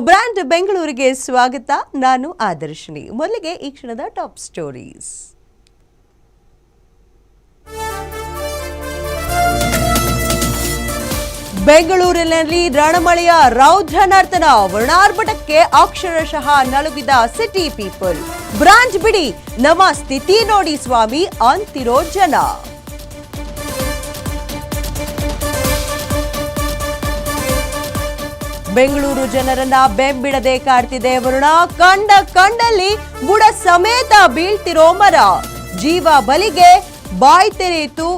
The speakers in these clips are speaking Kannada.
ಬ್ರ್ಯಾಂಡ್ ಬೆಂಗಳೂರಿಗೆ ಸ್ವಾಗತ. ನಾನು ಆದರ್ಶಿನಿ. ಮೊದಲಿಗೆ ಈ ಕ್ಷಣದ ಟಾಪ್ ಸ್ಟೋರೀಸ್. ಬೆಂಗಳೂರಿನಲ್ಲಿ ರಣಮಳೆಯ ರೌದ್ರ ನರ್ತನ ವರ್ಣಾರ್ಭಟಕ್ಕೆ ಅಕ್ಷರಶಃ ನಲುಗಿದ ಸಿಟಿ ಪೀಪಲ್. ಬ್ರಾಂಚ್ ಬಿಡಿ ನಮ್ಮ ಸ್ಥಿತಿ ನೋಡಿ ಸ್ವಾಮಿ, ಅಂತಿರೋ ಜನ. ಬೆಂಗಳೂರು ಜನರನ್ನ ಬೆಂಬಿಡದೆ ಕಾಡ್ತಿದೆ ವರುಣ. ಕಂಡ ಕಂಡಲ್ಲಿ ಬುಡ ಸಮೇತ ಬೀಳ್ತಿರೋ ಮರ. ಜೀವ ಬಲಿಗೆ ಬಾಯಿ ತೆರೆಯಿತು,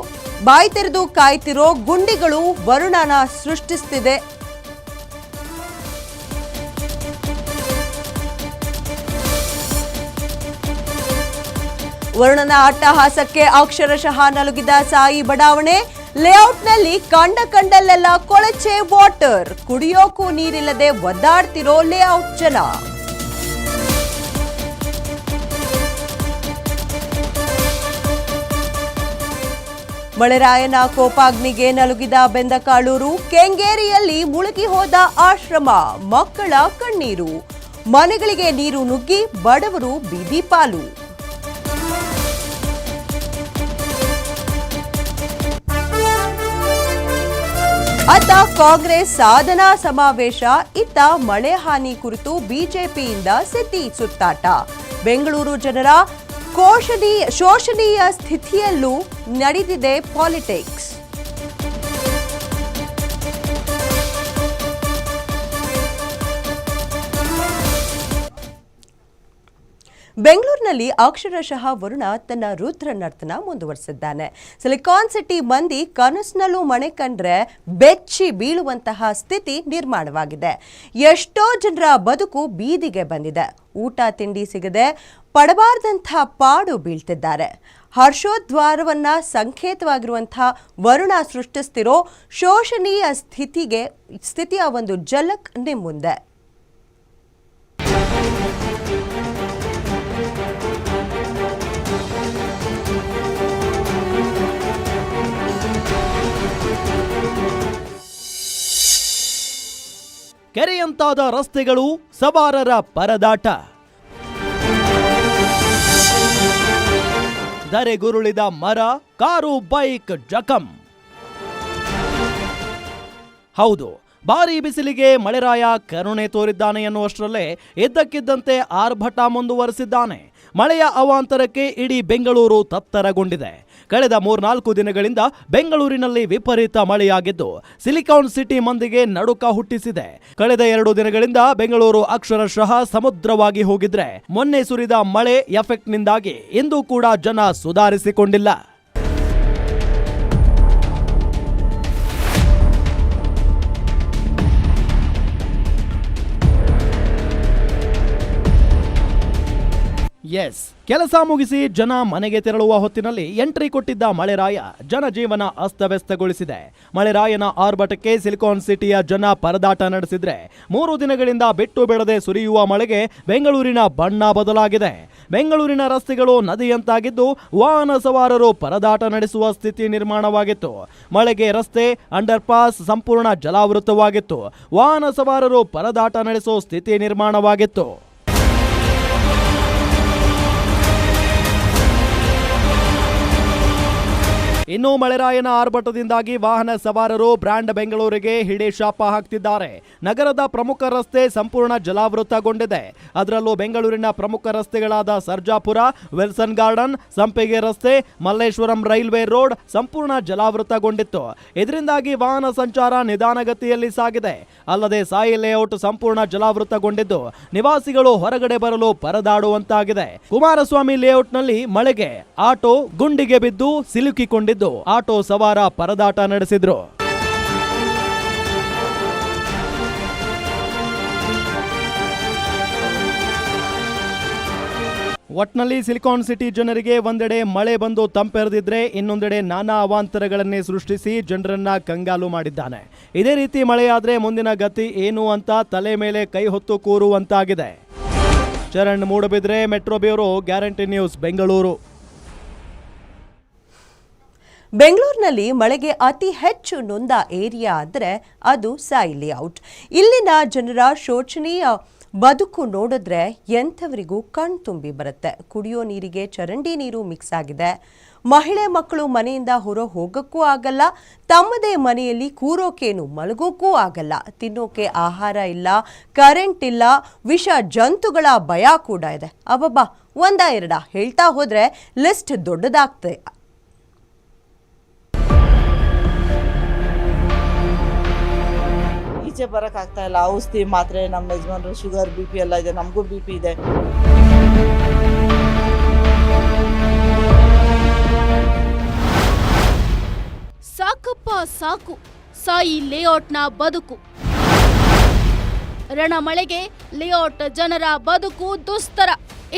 ಬಾಯಿ ತೆರೆದು ಕಾಯ್ತಿರೋ ಗುಂಡಿಗಳು ವರುಣನ ಸೃಷ್ಟಿಸ್ತಿದೆ. ವರುಣನ ಅಟ್ಟಹಾಸಕ್ಕೆ ಅಕ್ಷರಶಃ ನಲುಗಿದ ಸಾಯಿ ಬಡಾವಣೆ. ಲೇಔಟ್ನಲ್ಲಿ ಕಂಡ ಕಂಡಲ್ಲೆಲ್ಲ ಕೊಳಚೆ ವಾಟರ್. ಕುಡಿಯೋಕು ನೀರಿಲ್ಲದೆ ಒದ್ದಾಡ್ತಿರೋ ಲೇಔಟ್ ಜನ. ಮಳೆರಾಯನ ಕೋಪಾಗ್ನಿಗೆ ನಲುಗಿದ ಬೆಂದಕಾಳೂರು, ಕೆಂಗೇರಿಯಲ್ಲಿ ಮುಳುಗಿ ಹೋದ ಆಶ್ರಮ, ಮಕ್ಕಳ ಕಣ್ಣೀರು. ಮನೆಗಳಿಗೆ ನೀರು ನುಗ್ಗಿ ಬಡವರು ಬೀದಿ ಪಾಲು. ಅತ್ತ ಕಾಂಗ್ರೆಸ್ ಸಾಧನಾ ಸಮಾವೇಶ ಇತ್ತ ಮಳೆ ಹಾನಿ ಕುರಿತು ಬಿಜೆಪಿಯಿಂದ ಸಿದ್ದಿ ಸುತ್ತಾಟ. ಬೆಂಗಳೂರು ಜನರ ಕೋಶನೀಯ ಶೋಷಣೀಯ ಸ್ಥಿತಿಯಲ್ಲೂ ನಡೆದಿದೆ ಪಾಲಿಟಿಕ್ಸ್. ಬೆಂಗಳೂರಿನಲ್ಲಿ ಅಕ್ಷರಶಃ ವರುಣ ತನ್ನ ರುದ್ರ ನರ್ತನ ಮುಂದುವರೆಸಿದ್ದಾನೆ. ಸಿಲಿಕಾನ್ ಸಿಟಿ ಮಂದಿ ಕನಸಿನಲ್ಲೂ ಮನೆ ಕಂಡ್ರೆ ಬೆಚ್ಚಿ ಬೀಳುವಂತಹ ಸ್ಥಿತಿ ನಿರ್ಮಾಣವಾಗಿದೆ. ಎಷ್ಟೋ ಜನರ ಬದುಕು ಬೀದಿಗೆ ಬಂದಿದೆ. ಊಟ, ತಿಂಡಿ ಸಿಗದೆ ಪಡಬಾರ್ದಂಥ ಪಾಡು ಬೀಳ್ತಿದ್ದಾರೆ. ಹರ್ಷೋದ್ವಾರವನ್ನ ಸಂಕೇತವಾಗಿರುವಂಥ ವರುಣ ಸೃಷ್ಟಿಸ್ತಿರೋ ಶೋಷಣೀಯ ಸ್ಥಿತಿಗೆ ಸ್ಥಿತಿಯ ಒಂದು ಜಲಕ್ ನಿಮ್ಮ ಮುಂದೆ ಕೆರೆಯಂತಾದ ರಸ್ತೆಗಳು ಸವಾರರ ಪರದಾಟ. ಧರೆಗುರುಳಿದ ಮರ, ಕಾರು, ಬೈಕ್, ಜಖಂ. ಹೌದು, ಭಾರೀ ಬಿಸಿಲಿಗೆ ಮಳೆರಾಯ ಕರುಣೆ ತೋರಿದ್ದಾನೆ ಎನ್ನುವಷ್ಟರಲ್ಲೇ ಇದ್ದಕ್ಕಿದ್ದಂತೆ ಆರ್ಭಟ ಮುಂದುವರೆಸಿದ್ದಾನೆ. ಮಳೆಯ ಅವಾಂತರಕ್ಕೆ ಇಡೀ ಬೆಂಗಳೂರು ತತ್ತರಗೊಂಡಿದೆ. ಕಳೆದ ಮೂರ್ನಾಲ್ಕು ದಿನಗಳಿಂದ ಬೆಂಗಳೂರಿನಲ್ಲಿ ವಿಪರೀತ ಮಳೆಯಾಗಿದ್ದು, ಸಿಲಿಕಾನ್ ಸಿಟಿ ಮಂದಿಗೆ ನಡುಕ ಹುಟ್ಟಿಸಿದೆ. ಕಳೆದ ಎರಡು ದಿನಗಳಿಂದ ಬೆಂಗಳೂರು ಅಕ್ಷರಶಃ ಸಮುದ್ರವಾಗಿ ಹೋಗಿದ್ರೆ, ಮೊನ್ನೆ ಸುರಿದ ಮಳೆ ಎಫೆಕ್ಟ್ನಿಂದಾಗಿ ಇಂದು ಕೂಡ ಜನ ಸುಧಾರಿಸಿಕೊಂಡಿಲ್ಲ. ಎಸ್. ಕೆಲಸ ಮುಗಿಸಿ ಜನ ಮನೆಗೆ ತೆರಳುವ ಹೊತ್ತಿನಲ್ಲಿ ಎಂಟ್ರಿ ಕೊಟ್ಟಿದ್ದ ಮಳೆರಾಯ ಜನಜೀವನ ಅಸ್ತವ್ಯಸ್ತಗೊಳಿಸಿದೆ. ಮಳೆರಾಯನ ಆರ್ಭಟಕ್ಕೆ ಸಿಲಿಕಾನ್ ಸಿಟಿಯ ಜನ ಪರದಾಟ ನಡೆಸಿದ್ರೆ ಮೂರು ದಿನಗಳಿಂದ ಬಿಟ್ಟು ಬಿಡದೆ ಸುರಿಯುವ ಮಳೆಗೆ ಬೆಂಗಳೂರಿನ ಬಣ್ಣ ಬದಲಾಗಿದೆ. ಬೆಂಗಳೂರಿನ ರಸ್ತೆಗಳು ನದಿಯಂತಾಗಿದ್ದು ವಾಹನ ಸವಾರರು ಪರದಾಟ ನಡೆಸುವ ಸ್ಥಿತಿ ನಿರ್ಮಾಣವಾಗಿತ್ತು. ಮಳೆಗೆ ರಸ್ತೆ ಅಂಡರ್ ಪಾಸ್ ಸಂಪೂರ್ಣ ಜಲಾವೃತವಾಗಿತ್ತು. ವಾಹನ ಸವಾರರು ಪರದಾಟ ನಡೆಸುವ ಸ್ಥಿತಿ ನಿರ್ಮಾಣವಾಗಿತ್ತು. ಇನ್ನು ಮಳೆರಾಯನ ಆರ್ಭಟದಿಂದಾಗಿ ವಾಹನ ಸವಾರರು ಬ್ರ್ಯಾಂಡ್ ಬೆಂಗಳೂರಿಗೆ ಹಿಡಿ ಶಾಪ ಹಾಕ್ತಿದ್ದಾರೆ. ನಗರದ ಪ್ರಮುಖ ರಸ್ತೆ ಸಂಪೂರ್ಣ ಜಲಾವೃತಗೊಂಡಿದೆ. ಅದರಲ್ಲೂ ಬೆಂಗಳೂರಿನ ಪ್ರಮುಖ ರಸ್ತೆಗಳಾದ ಸರ್ಜಾಪುರ, ವಿಲ್ಸನ್ ಗಾರ್ಡನ್, ಸಂಪಿಗೆ ರಸ್ತೆ, ಮಲ್ಲೇಶ್ವರಂ ರೈಲ್ವೆ ರೋಡ್ ಸಂಪೂರ್ಣ ಜಲಾವೃತಗೊಂಡಿತ್ತು. ಇದರಿಂದಾಗಿ ವಾಹನ ಸಂಚಾರ ನಿಧಾನಗತಿಯಲ್ಲಿ ಸಾಗಿದೆ. ಅಲ್ಲದೆ ಸಾಯಿ ಲೇಔಟ್ ಸಂಪೂರ್ಣ ಜಲಾವೃತಗೊಂಡಿದ್ದು ನಿವಾಸಿಗಳು ಹೊರಗಡೆ ಬರಲು ಪರದಾಡುವಂತಾಗಿದೆ. ಕುಮಾರಸ್ವಾಮಿ ಲೇಔಟ್ನಲ್ಲಿ ಮಳೆಗೆ, ಆಟೋ ಗುಂಡಿಗೆ ಬಿದ್ದು ಸಿಲುಕಿಕೊಂಡಿದ್ದು, ಆಟೋ ಸವಾರ ಪರದಾಟ ನಡೆಸಿದ್ರು. ಒಟ್ನಲ್ಲಿ ಸಿಲಿಕಾನ್ ಸಿಟಿ ಜನರಿಗೆ ಒಂದೆಡೆ ಮಳೆ ಬಂದು ತಂಪೆರೆದಿದ್ರೆ ಇನ್ನೊಂದೆಡೆ ನಾನಾ ಅವಾಂತರಗಳನ್ನೇ ಸೃಷ್ಟಿಸಿ ಜನರನ್ನ ಕಂಗಾಲು ಮಾಡಿದ್ದಾನೆ. ಇದೇ ರೀತಿ ಮಳೆಯಾದ್ರೆ ಮುಂದಿನ ಗತಿ ಏನು ಅಂತ ತಲೆ ಮೇಲೆ ಕೈ ಹೊತ್ತು ಕೂರುವಂತಾಗಿದೆ. Charan Moodbidri metro bureau Guarantee News, Bengaluru. ಬೆಂಗಳೂರಿನಲ್ಲಿ ಮಳೆಗೆ ಅತಿ ಹೆಚ್ಚು ನೊಂದ ಏರಿಯಾ ಆದರೆ ಅದು ಸಾಯಿ ಔಟ್. ಇಲ್ಲಿನ ಜನರ ಶೋಚನೀಯ ಬದುಕು ನೋಡಿದ್ರೆ ಎಂಥವರಿಗೂ ಕಣ್ ತುಂಬಿ ಬರುತ್ತೆ. ಕುಡಿಯೋ ನೀರಿಗೆ ಚರಂಡಿ ನೀರು ಮಿಕ್ಸ್ ಆಗಿದೆ. ಮಹಿಳೆ ಮಕ್ಕಳು ಮನೆಯಿಂದ ಹೊರ ಹೋಗಕ್ಕೂ ಆಗಲ್ಲ, ತಮ್ಮದೇ ಮನೆಯಲ್ಲಿ ಕೂರೋಕೇನು ಮಲಗೋಕ್ಕೂ ಆಗಲ್ಲ. ತಿನ್ನೋಕೆ ಆಹಾರ ಇಲ್ಲ ಕರೆಂಟ್ ಇಲ್ಲ, ವಿಷ ಜಂತುಗಳ ಭಯ ಕೂಡ ಇದೆ. ಅಬ್ಬಬ್ಬಾ, ಒಂದ ಎರಡ ಹೇಳ್ತಾ ಹೋದ್ರೆ ಲಿಸ್ಟ್ ದೊಡ್ಡದಾಗ್ತದೆ ಈಚೆ ಬರೋಕ್ಕಾಗ್ತಾ ಇಲ್ಲ. ಔಷಧಿ ಮಾತ್ರೆ, ನಮ್ಮ ಯಜಮಾನರು, ಶುಗರ್, ಬಿ ಪಿ ಎಲ್ಲ ಇದೆ. ನಮಗೂ ಬಿ ಪಿ ಇದೆ. ಸಾಕಪ್ಪ ಸಾಕು. ಸಾಯಿ ಲೇಔಟ್ನ ಬದುಕು. ರಣಮಳೆಗೆ ಲೇಔಟ್ ಜನರ ಬದುಕು ದುಸ್ತರ.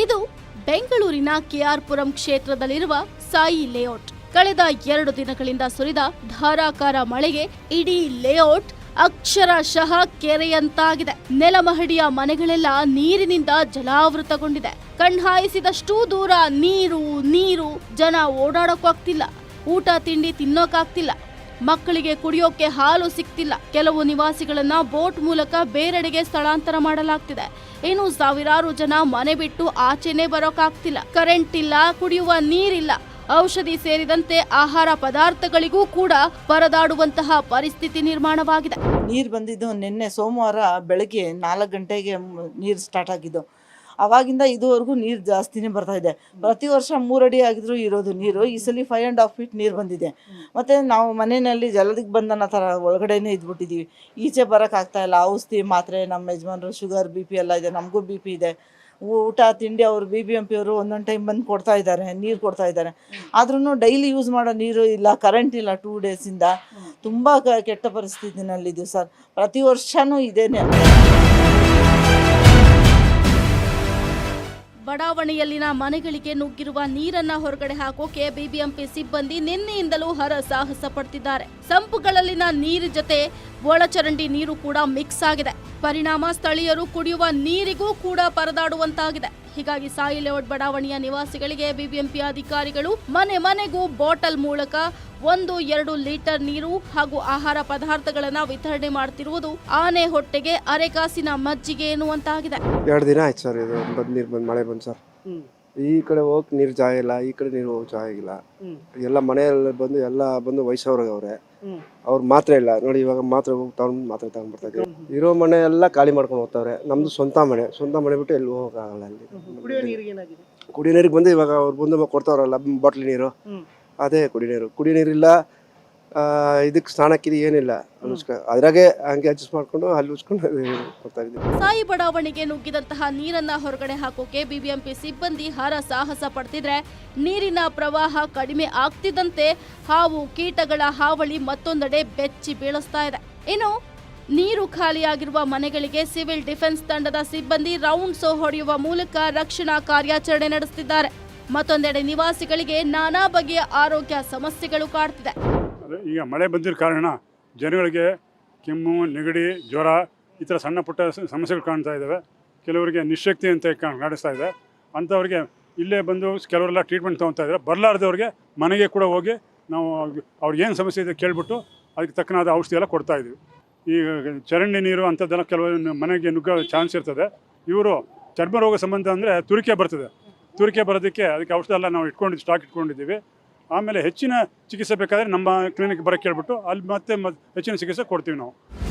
ಇದು ಬೆಂಗಳೂರಿನ ಕೆಆರ್ಪುರಂ ಕ್ಷೇತ್ರದಲ್ಲಿರುವ ಸಾಯಿ ಲೇಔಟ್. ಕಳೆದ ಎರಡು ದಿನಗಳಿಂದ ಸುರಿದ ಧಾರಾಕಾರ ಮಳೆಗೆ ಇಡೀ ಲೇಔಟ್ ಅಕ್ಷರಶಃ ಕೆರೆಯಂತಾಗಿದೆ. ನೆಲಮಹಡಿಯ ಮನೆಗಳೆಲ್ಲ ನೀರಿನಿಂದ ಜಲಾವೃತಗೊಂಡಿದೆ. ಕಣ್ಹಾಯಿಸಿದಷ್ಟೂ ದೂರ ನೀರು ನೀರು, ಜನ ಓಡಾಡೋಕ್ಕಾಗ್ತಿಲ್ಲ. ಊಟ, ತಿಂಡಿ ತಿನ್ನೋಕಾಗ್ತಿಲ್ಲ ಮಕ್ಕಳಿಗೆ ಕುಡಿಯೋಕೆ ಹಾಲು ಸಿಗ್ತಿಲ್ಲ. ಕೆಲವು ನಿವಾಸಿಗಳನ್ನ ಬೋಟ್ ಮೂಲಕ ಬೇರೆಡೆಗೆ ಸ್ಥಳಾಂತರ ಮಾಡಲಾಗ್ತಿದೆ. ಇನ್ನು ಸಾವಿರಾರು ಜನ ಮನೆ ಬಿಟ್ಟು ಆಚೆನೆ ಬರೋಕಾಗ್ತಿಲ್ಲ ಕರೆಂಟ್ ಇಲ್ಲ, ಕುಡಿಯುವ ನೀರಿಲ್ಲ. ಔಷಧಿ ಸೇರಿದಂತೆ ಆಹಾರ ಪದಾರ್ಥಗಳಿಗೂ ಕೂಡ ಪರದಾಡುವಂತಹ ಪರಿಸ್ಥಿತಿ ನಿರ್ಮಾಣವಾಗಿದೆ. ನೀರು ಬಂದಿದ್ದು ನಿನ್ನೆ ಸೋಮವಾರ ಬೆಳಗ್ಗೆ ನಾಲ್ಕು ಗಂಟೆಗೆ ನೀರು ಸ್ಟಾರ್ಟ್ ಆಗಿದ್ದು. ಅವಾಗಿಂದ ಇದುವರೆಗೂ ನೀರು ಜಾಸ್ತಿನೇ ಬರ್ತಾ ಇದೆ. ಪ್ರತಿ ವರ್ಷ ಮೂರಡಿ ಆಗಿದ್ರು ಇರೋದು ನೀರು. ಈ ಸಲ ಫೈವ್ ಆ್ಯಂಡ್ ಹಾಫ್ ಫೀಟ್ ನೀರು ಬಂದಿದೆ. ಮತ್ತು ನಾವು ಮನೆಯಲ್ಲಿ ಜಲದಿಗ್ ಬಂದನ ಥರ ಒಳಗಡೆನೇ ಇದ್ಬಿಟ್ಟಿದ್ದೀವಿ ಈಚೆ ಬರೋಕ್ಕಾಗ್ತಾ ಇಲ್ಲ. ಔಷಧಿ ಮಾತ್ರೆ, ನಮ್ಮ ಯಜಮಾನರು ಶುಗರ್ ಬಿ ಪಿ ಎಲ್ಲ ಇದೆ. ನಮಗೂ ಬಿ ಪಿ ಇದೆ. ಊಟ, ತಿಂಡಿ ಅವರು ಬಿ ಬಿ ಎಂ ಪಿ ಅವರು ಒಂದೊಂದು ಟೈಮ್ ಬಂದು ಕೊಡ್ತಾ ಇದ್ದಾರೆ ನೀರು ಕೊಡ್ತಾ ಇದ್ದಾರೆ ಆದ್ರೂ ಡೈಲಿ ಯೂಸ್ ಮಾಡೋ ನೀರು ಇಲ್ಲ ಕರೆಂಟ್ ಇಲ್ಲ ಟೂ ಡೇಸಿಂದ ತುಂಬ ಕೆಟ್ಟ ಪರಿಸ್ಥಿತಿನಲ್ಲಿದ್ದೀವಿ ಸರ್. ಪ್ರತಿ ವರ್ಷವೂ ಇದೇನೆ. ಬಡಾವಣೆಯಲ್ಲಿನ ಮನೆಗಳಿಗೆ ನುಗ್ಗಿರುವ ನೀರನ್ನ ಹೊರಗಡೆ ಹಾಕೋಕೆ ಬಿಬಿಎಂಪಿ ಸಿಬ್ಬಂದಿ ನಿನ್ನೆಯಿಂದಲೂ ಹರ ಸಾಹಸ ಪಡ್ತಿದ್ದಾರೆ. ಸಂಪುಗಳಲ್ಲಿನ ನೀರು ಜೊತೆ ಒಳಚರಂಡಿ ನೀರು ಕೂಡ ಮಿಕ್ಸ್ ಆಗಿದೆ. ಪರಿಣಾಮ ಸ್ಥಳೀಯರು ಕುಡಿಯುವ ನೀರಿಗೂ ಕೂಡ ಪರದಾಡುವಂತಾಗಿದೆ. ಹೀಗಾಗಿ ಸಾಯಿ ಲೇಔಟ್ ಬಡಾವಣೆಯ ನಿವಾಸಿಗಳಿಗೆ ಬಿಬಿಎಂಪಿ ಅಧಿಕಾರಿಗಳು ಮನೆ ಮನೆಗೂ ಬಾಟಲ್ ಮೂಲಕ ಒಂದು ಎರಡು ಲೀಟರ್ ನೀರು ಹಾಗೂ ಆಹಾರ ಪದಾರ್ಥಗಳನ್ನ ವಿತರಣೆ ಮಾಡ್ತಿರುವುದು ಆನೆ ಹೊಟ್ಟೆಗೆ ಅರೆಕಾಸಿನ ಮಜ್ಜಿಗೆ ಎನ್ನುವಂತಾಗಿದೆ. ಎರಡು ದಿನ ಆಯ್ತು ಸರ್ ಇದು ಬಂದ್ ನೀರು ಬಂದ್ ಮಳೆ ಬಂದ್ ಸರ್. ಈ ಕಡೆ ಹೋಗಿ ನೀರು ಜಾಯಿಲ್ಲ ಇಲ್ಲ ಈ ಕಡೆ ನೀರು ಜಾಯ ಇಲ್ಲ. ಎಲ್ಲ ಮನೆಯಲ್ಲಿ ಬಂದು ಎಲ್ಲ ಬಂದು ವಯಸ್ಸವ್ರಿಗೆ ಅವ್ರೆ ಅವ್ರು ಮಾತ್ರ ಇಲ್ಲ. ನೋಡಿ ಇವಾಗ ಮಾತ್ರ ಹೋಗಿ ತಗೊಂಡು ಮಾತ್ರೆ ತಗೊಂಡ್ ಬರ್ತಾ ಇದ್ದೀವಿ ಇರೋ ಮನೆ ಎಲ್ಲ ಖಾಲಿ ಮಾಡ್ಕೊಂಡು ಹೋಗ್ತಾವ್ರೆ. ನಮ್ದು ಸ್ವಂತ ಮನೆ. ಸ್ವಂತ ಮನೆ ಬಿಟ್ಟು ಎಲ್ಲಿ ಹೋಗಲ್ಲ ಅಲ್ಲಿ. ಕುಡಿಯೋ ನೀರಿಗೆ ಬಂದು ಇವಾಗ ಅವ್ರು ಬಂದು ಕೊಡ್ತಾವ್ರಲ್ಲ ಬಾಟ್ಲಿ ನೀರು. ಅದೇ ಕುಡಿ ನೀರು. ಕುಡಿ ನೀರಿಲ್ಲ ಇದಕ್ಕೆ ಏನಿಲ್ಲ. ಅದ್ರಾಗೆ ಹಂಗೆ ಮಾಡ್ಕೊಂಡು ಅಲ್ಲಿ ಸಾಯಿ ಬಡಾವಣೆಗೆ ನುಗ್ಗಿದಂತಹ ನೀರನ್ನ ಹೊರಗಡೆ ಹಾಕೋಕೆ ಬಿಬಿಎಂಪಿ ಸಿಬ್ಬಂದಿ ಹರ ಸಾಹಸ ಪಡ್ತಿದ್ರೆ ನೀರಿನ ಪ್ರವಾಹ ಕಡಿಮೆ ಆಗ್ತಿದ್ದಂತೆ ಹಾವು, ಕೀಟಗಳ ಹಾವಳಿ ಮತ್ತೊಂದೆಡೆ ಬೆಚ್ಚಿ ಬೀಳಿಸ್ತಾ ಇದೆ. ಇನ್ನು ನೀರು ಖಾಲಿಯಾಗಿರುವ ಮನೆಗಳಿಗೆ ಸಿವಿಲ್ ಡಿಫೆನ್ಸ್ ತಂಡದ ಸಿಬ್ಬಂದಿ ರೌಂಡ್ ಸೋ ಹೊಡೆಯುವ ಮೂಲಕ ರಕ್ಷಣಾ ಕಾರ್ಯಾಚರಣೆ ನಡೆಸುತ್ತಿದ್ದಾರೆ ಮತ್ತೊಂದೆಡೆ ನಿವಾಸಿಗಳಿಗೆ ನಾನಾ ಬಗೆಯ ಆರೋಗ್ಯ ಸಮಸ್ಯೆಗಳು ಕಾಡ್ತಿದೆ. ಈಗ ಮಳೆ ಬಂದಿರೋ ಕಾರಣ ಜನಗಳಿಗೆ ಕೆಮ್ಮು, ನೆಗಡಿ, ಜ್ವರ ಈ ಥರ ಸಣ್ಣ ಪುಟ್ಟ ಸಮಸ್ಯೆಗಳು ಕಾಣ್ತಾ ಇದ್ದಾವೆ. ಕೆಲವರಿಗೆ ನಿಶಕ್ತಿ ಅಂತ ಕಾಣಿಸ್ತಾ ಇದೆ. ಅಂಥವ್ರಿಗೆ ಇಲ್ಲೇ ಬಂದು ಕೆಲವರೆಲ್ಲ ಟ್ರೀಟ್ಮೆಂಟ್ ತೊಗೊತಾ ಇದ್ದಾರೆ. ಬರಲಾರ್ದವ್ರಿಗೆ ಮನೆಗೆ ಕೂಡ ಹೋಗಿ ನಾವು ಅವ್ರಿಗೆ ಏನು ಸಮಸ್ಯೆ ಇದೆ ಕೇಳಿಬಿಟ್ಟು ಅದಕ್ಕೆ ತಕ್ಕನಾದ ಔಷಧಿ ಎಲ್ಲ ಕೊಡ್ತಾ ಇದ್ದೀವಿ. ಈಗ ಚರಂಡಿ ನೀರು ಅಂಥದ್ದೆಲ್ಲ ಕೆಲವೊಂದು ಮನೆಗೆ ನುಗ್ಗೋ ಚಾನ್ಸ್ ಇರ್ತದೆ. ಇವರು ಚರ್ಮ ರೋಗ ಸಂಬಂಧ ಅಂದರೆ ತುರಿಕೆ ಬರ್ತದೆ. ತುರಿಕೆ ಬರೋದಕ್ಕೆ ಅದಕ್ಕೆ ಔಷಧ ಎಲ್ಲ ನಾವು ಇಟ್ಕೊಂಡಿದ್ದು ಸ್ಟಾಕ್ ಇಟ್ಕೊಂಡಿದ್ದೀವಿ. ಆಮೇಲೆ ಹೆಚ್ಚಿನ ಚಿಕಿತ್ಸೆ ಬೇಕಾದರೆ ನಮ್ಮ ಕ್ಲಿನಿಕ್ ಬರೋಕ್ಕೆ ಹೇಳ್ಬಿಟ್ಟು ಅಲ್ಲಿ ಮತ್ತೆ ಮತ್- ಹೆಚ್ಚಿನ ಚಿಕಿತ್ಸೆ ಕೊಡ್ತೀವಿ ನಾವು.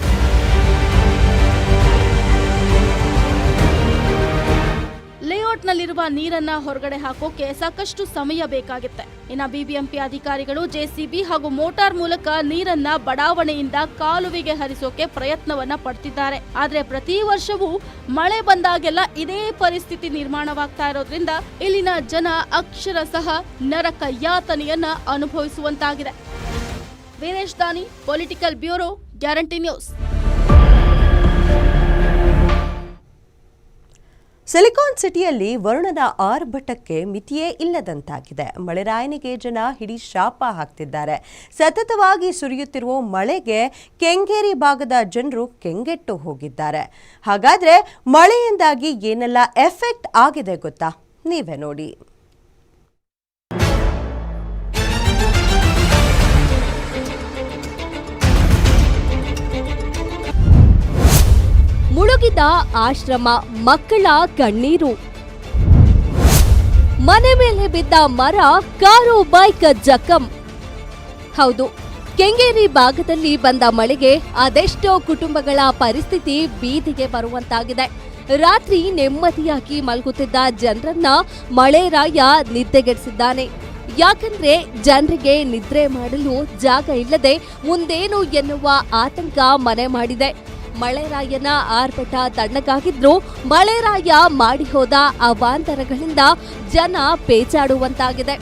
ಲೇಔಟ್ನಲ್ಲಿರುವ ನೀರನ್ನ ಹೊರಗಡೆ ಹಾಕೋಕೆ ಸಾಕಷ್ಟು ಸಮಯ ಬೇಕಾಗುತ್ತೆ. ಇನ್ನ ಬಿಬಿಎಂಪಿ ಅಧಿಕಾರಿಗಳು, ಜೆಸಿಬಿ ಹಾಗೂ ಮೋಟಾರ್ ಮೂಲಕ ನೀರನ್ನ ಬಡಾವಣೆಯಿಂದ ಕಾಲುವೆಗೆ ಹರಿಸೋಕೆ ಪ್ರಯತ್ನವನ್ನ ಪಡ್ತಿದ್ದಾರೆ. ಆದ್ರೆ ಪ್ರತಿ ವರ್ಷವೂ ಮಳೆ ಬಂದಾಗೆಲ್ಲ ಇದೇ ಪರಿಸ್ಥಿತಿ ನಿರ್ಮಾಣವಾಗ್ತಾ ಇರೋದ್ರಿಂದ ಇಲ್ಲಿನ ಜನ ಅಕ್ಷರಶಃ ನರಕ ಯಾತನೆಯನ್ನ ಅನುಭವಿಸುವಂತಾಗಿದೆ. Veeresh Dani political bureau Guarantee News silicon ಸಿಟಿಯಲ್ಲಿ ವರುಣನ ಆರ್ಭಟಕ್ಕೆ ಮಿತಿಯೇ ಇಲ್ಲದಂತಾಗಿದೆ. ಮಳೆರಾಯನಿಗೆ ಜನ ಹಿಡಿ ಶಾಪ ಹಾಕ್ತಿದ್ದಾರೆ. ಸತತವಾಗಿ ಸುರಿಯುತ್ತಿರುವ ಮಳೆಗೆ ಕೆಂಗೇರಿ ಭಾಗದ ಜನರು ಕೆಂಗೆಟ್ಟು ಹೋಗಿದ್ದಾರೆ. ಹಾಗಾದ್ರೆ ಮಳೆಯಿಂದಾಗಿ ಏನೆಲ್ಲ ಎಫೆಕ್ಟ್ ಆಗಿದೆ ಗೊತ್ತಾ? ನೀವೇ ನೋಡಿ. ಅನಾಥ ಆಶ್ರಮ ಮಕ್ಕಳ ಕಣ್ಣೀರು. ಮನೆ ಮೇಲೆ ಬಿದ್ದ ಮರ, ಕಾರು, ಬೈಕ್, ಜಖಂ. ಹೌದು, ಕೆಂಗೇರಿ ಭಾಗದಲ್ಲಿ ಬಂದ ಮಳೆಗೆ ಅದೆಷ್ಟೋ ಕುಟುಂಬಗಳ ಪರಿಸ್ಥಿತಿ ಬೀದಿಗೆ ಬರುವಂತಾಗಿದೆ. ರಾತ್ರಿ ನೆಮ್ಮದಿಯಾಗಿ ಮಲಗುತ್ತಿದ್ದ ಜನರನ್ನ ಮಳೆರಾಯ ನಿದ್ದೆಗೆಡಿಸಿದ್ದಾನೆ. ಯಾಕಂದ್ರೆ ಜನರಿಗೆ ನಿದ್ರೆ ಮಾಡಲು ಜಾಗ ಇಲ್ಲದೆ ಮುಂದೇನು ಎನ್ನುವ ಆತಂಕ ಮನೆ ಮಾಡಿದೆ. ಮಳೆರಾಯನ ಆರ್ಭಟ ತಣ್ಣಗಾಗಿದ್ರು ಮಳೆರಾಯ ಮಾಡಿ ಹೋದ ಅವಾಂತರಗಳಿಂದ ಜನ ಪೇಚಾಡುವಂತಾಗಿದೆ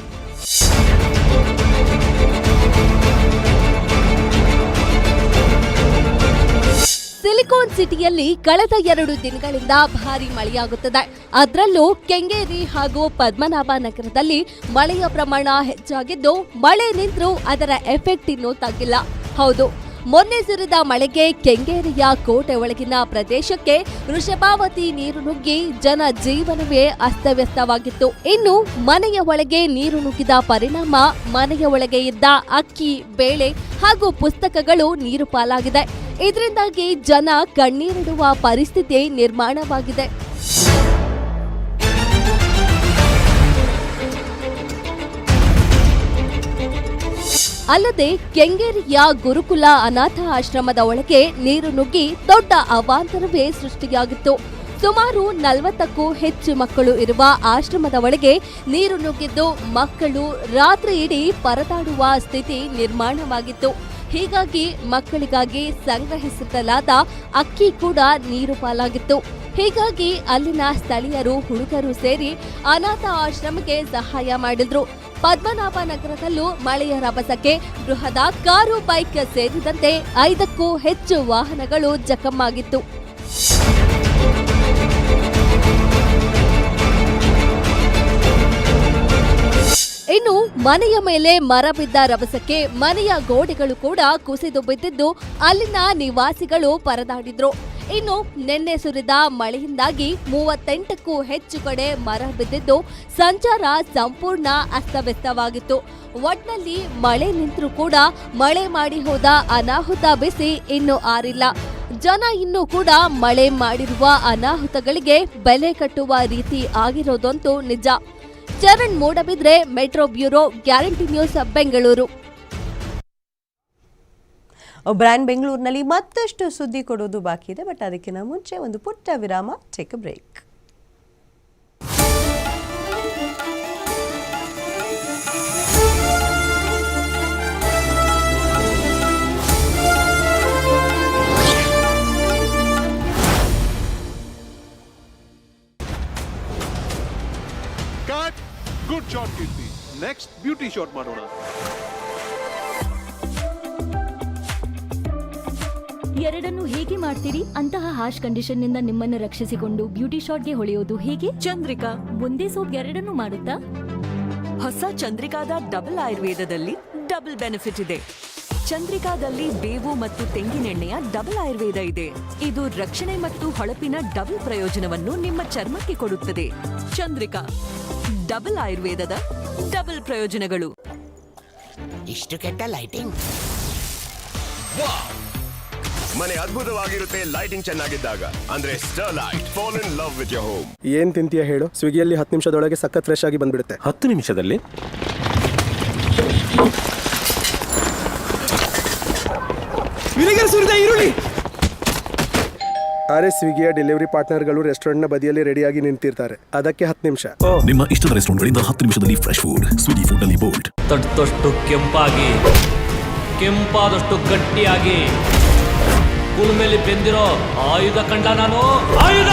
ಸಿಲಿಕಾನ್ ಸಿಟಿಯಲ್ಲಿ ಕಳೆದ ಎರಡು ದಿನಗಳಿಂದ ಭಾರಿ ಮಳೆಯಾಗುತ್ತದೆ. ಅದರಲ್ಲೂ ಕೆಂಗೇರಿ ಹಾಗೂ ಪದ್ಮನಾಭ ನಗರದಲ್ಲಿ ಮಳೆಯ ಪ್ರಮಾಣ ಹೆಚ್ಚಾಗಿದ್ದು ಮಳೆ ನಿಂತರೂ ಅದರ ಎಫೆಕ್ಟ್ ಇನ್ನೂ ತಗ್ಗಿಲ್ಲ. ಹೌದು ಮೊನ್ನೆ ಸುರಿದ ಮಳೆಗೆ ಕೆಂಗೇರಿಯ ಕೋಟೆ ಒಳಗಿನ ಪ್ರದೇಶಕ್ಕೆ ವೃಷಭಾವತಿ ನೀರು ನುಗ್ಗಿ ಜನ ಜೀವನವೇ ಅಸ್ತವ್ಯಸ್ತವಾಗಿತ್ತು. ಇನ್ನು ಮನೆಯ ಒಳಗೆ ನೀರು ನುಗ್ಗಿದ ಪರಿಣಾಮ ಮನೆಯ ಒಳಗೆ ಇದ್ದ ಅಕ್ಕಿ, ಬೇಳೆ ಹಾಗೂ ಪುಸ್ತಕಗಳು ನೀರು ಪಾಲಾಗಿದೆ. ಇದರಿಂದಾಗಿ ಜನ ಕಣ್ಣೀರಿಡುವ ಪರಿಸ್ಥಿತಿ ನಿರ್ಮಾಣವಾಗಿದೆ. ಅಲ್ಲದೆ ಕೆಂಗೇರಿಯ ಗುರುಕುಲ ಅನಾಥ ಆಶ್ರಮದ ಒಳಗೆ ನೀರು ನುಗ್ಗಿ ದೊಡ್ಡ ಅವಾಂತರವೇ ಸೃಷ್ಟಿಯಾಗಿತ್ತು. ಸುಮಾರು ನಲವತ್ತಕ್ಕೂ ಹೆಚ್ಚು ಮಕ್ಕಳು ಇರುವ ಆಶ್ರಮದ ಒಳಗೆ ನೀರು ನುಗ್ಗಿದ್ದು ಮಕ್ಕಳು ರಾತ್ರಿ ಇಡೀ ಪರದಾಡುವ ಸ್ಥಿತಿ ನಿರ್ಮಾಣವಾಗಿತ್ತು. ಹೀಗಾಗಿ ಮಕ್ಕಳಿಗಾಗಿ ಸಂಗ್ರಹಿಸುತ್ತಲಾದ ಅಕ್ಕಿ ಕೂಡ ನೀರು ಪಾಲಾಗಿತ್ತು. ಹೀಗಾಗಿ ಅಲ್ಲಿನ ಸ್ಥಳೀಯರು ಹುಡುಗರು ಸೇರಿ ಅನಾಥ ಆಶ್ರಮಕ್ಕೆ ಸಹಾಯ ಮಾಡಿದ್ರು. ಪದ್ಮನಾಭ ನಗರದಲ್ಲೂ ಮಳೆಯ ರಭಸಕ್ಕೆ ಬೃಹದ ಕಾರು, ಬೈಕ್ ಸೇರಿದಂತೆ ಐದಕ್ಕೂ ಹೆಚ್ಚು ವಾಹನಗಳು ಜಖಮ್ಮಾಗಿತ್ತು ಇನ್ನು ಮನೆಯ ಮೇಲೆ ಮರ ಬಿದ್ದ ರಭಸಕ್ಕೆ ಮನೆಯ ಗೋಡೆಗಳು ಕೂಡ ಕುಸಿದು ಬಿದ್ದಿದ್ದು ಅಲ್ಲಿನ ನಿವಾಸಿಗಳು ಪರದಾಡಿದ್ರು. ಇನ್ನು ನಿನ್ನೆ ಸುರಿದ ಮಳೆಯಿಂದಾಗಿ ಮೂವತ್ತೆಂಟಕ್ಕೂ ಹೆಚ್ಚು ಕಡೆ ಮರ ಬಿದ್ದಿದ್ದು ಸಂಚಾರ ಸಂಪೂರ್ಣ ಅಸ್ತವ್ಯಸ್ತವಾಗಿತ್ತು. ಒಟ್ನಲ್ಲಿ ಮಳೆ ನಿಂತರೂ ಕೂಡ ಮಳೆ ಮಾಡಿ ಹೋದ ಅನಾಹುತ ಬಿಸಿ ಇನ್ನು ಆರಿಲ್ಲ. ಜನ ಇನ್ನೂ ಕೂಡ ಮಳೆ ಮಾಡಿರುವ ಅನಾಹುತಗಳಿಗೆ ಬೆಲೆ ಕಟ್ಟುವ ರೀತಿ ಆಗಿರೋದಂತೂ ನಿಜ. Charan Moodbidri metro bureau Guarantee News Bengaluru. Brand ಬೆಂಗಳೂರಿನಲ್ಲಿ ಮತ್ತಷ್ಟು ಸುದ್ದಿ ಕೊಡೋದು ಬಾಕಿ ಇದೆ, ಬಟ್ ಅದಕ್ಕಿಂತ ಮುಂಚೆ ಒಂದು ಪುಟ್ಟ ವಿರಾಮ take break good next beauty shot ಮಾಡೋಣ. ಎರಡನ್ನು ಹೇಗೆ ಮಾಡ್ತೀರಿ? ಅಂತಹ ಹಾಶ್ ಕಂಡೀಷನ್ನಿಂದ ನಿಮ್ಮನ್ನು ರಕ್ಷಿಸಿಕೊಂಡು ಬ್ಯೂಟಿ ಶಾಟ್ಗೆ ಹೊಳೆಯೋದು ಹೇಗೆ? ಚಂದ್ರಿಕಾ ಒಂದೇ ಸೋಪ್ ಎರಡನ್ನು ಮಾಡುತ್ತಾ? ಹೊಸ ಚಂದ್ರಿಕಾದ ಡಬಲ್ ಆಯುರ್ವೇದದಲ್ಲಿ ಡಬಲ್ ಬೆನಿಫಿಟ್ ಇದೆ. ಚಂದ್ರಿಕಾದಲ್ಲಿ ಬೇವು ಮತ್ತು ತೆಂಗಿನೆಣ್ಣೆಯ ಡಬಲ್ ಆಯುರ್ವೇದ ಇದೆ. ಇದು ರಕ್ಷಣೆ ಮತ್ತು ಹೊಳಪಿನ ಡಬಲ್ ಪ್ರಯೋಜನವನ್ನು ನಿಮ್ಮ ಚರ್ಮಕ್ಕೆ ಕೊಡುತ್ತದೆ. ಚಂದ್ರಿಕಾ ಡಬಲ್ ಆಯುರ್ವೇದದ ಡಬಲ್ ಪ್ರಯೋಜನಗಳು. ಇಷ್ಟು ಕೆಟ್ಟ ಲೈಟಿಂಗ್ ಮನೆ ಅದ್ಭುತವಾಗಿರುತ್ತೆ ಲೈಟಿಂಗ್ ಚೆನ್ನಾಗಿದ್ದಾಗ. ಅಂದ್ರೆ Sterlite fall in love with your home ಏನ್ ತಿಂತೀಯ ಹೇಳು? ಸ್ವಿಗ್ಗಿಯಲ್ಲಿ ಹತ್ತು ನಿಮಿಷದೊಳಗೆ ಸಖತ್ ಫ್ರೆಶ್ ಆಗಿ ಬಂದ್ಬಿಡುತ್ತೆ. ಹತ್ತು ನಿಮಿಷದಲ್ಲಿ? ಅರೆ ಸ್ವಿಗ್ಗಿಯ ಡೆಲಿವರಿ ಪಾರ್ಟ್ನರ್ಗಳು ರೆಸ್ಟೋರೆಂಟ್ನ ಬದಿಯಲ್ಲಿ ರೆಡಿಯಾಗಿ ನಿಂತಿರ್ತಾರೆ. ಅದಕ್ಕೆ ಹತ್ತು ನಿಮಿಷ. ನಿಮ್ಮ ಇಷ್ಟದ ರೆಸ್ಟೋರೆಂಟ್ಗಳಿಂದ ಹತ್ತು ನಿಮಿಷದಲ್ಲಿ ಫ್ರೆಶ್ ಫುಡ್ ಸ್ವಿಗ್ಗಿ ಫುಡ್ ಅಲ್ಲಿ ಬೋಲ್ಡ್ ತಟ್ಟಷ್ಟು ಕೆಂಪಾಗಿ ಕೆಂಪಾದಷ್ಟು ಗಟ್ಟಿಯಾಗಿ. ಕುಲ್ಮೇಲಿ ಬೆಂದಿರೋ ಆಯುಧ ಕಂಡ ನಾನು? ಆಯುಧ!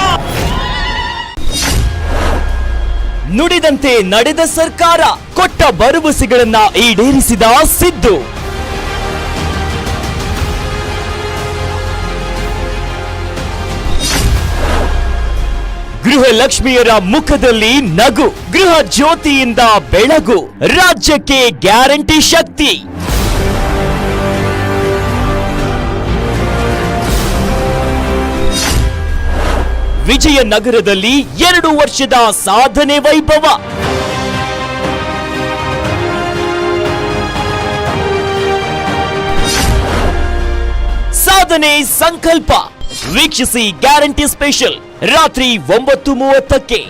ನುಡಿದಂತೆ ನಡೆದ ಸರ್ಕಾರ ಕೊಟ್ಟ ಭರವಸೆಗಳನ್ನ ಈಡೇರಿಸಿದ ಸಿದ್ದು. ಗೃಹ ಲಕ್ಷ್ಮಿಯರ ಮುಖದಲ್ಲಿ ನಗು, ಗೃಹ ಜ್ಯೋತಿಯಿಂದ ಬೆಳಗು, ರಾಜ್ಯಕ್ಕೆ ಗ್ಯಾರಂಟಿ ಶಕ್ತಿ. ವಿಜಯನಗರದಲ್ಲಿ ಎರಡು ವರ್ಷದ ಸಾಧನೆ ವೈಭವ. ಸಾಧನೆ ಸಂಕಲ್ಪ. ವೀಕ್ಷಿಸಿ ಗ್ಯಾರಂಟಿ ಸ್ಪೆಷಲ್ ರಾತ್ರಿ ಒಂಬತ್ತು ಮೂವತ್ತಕ್ಕೆ.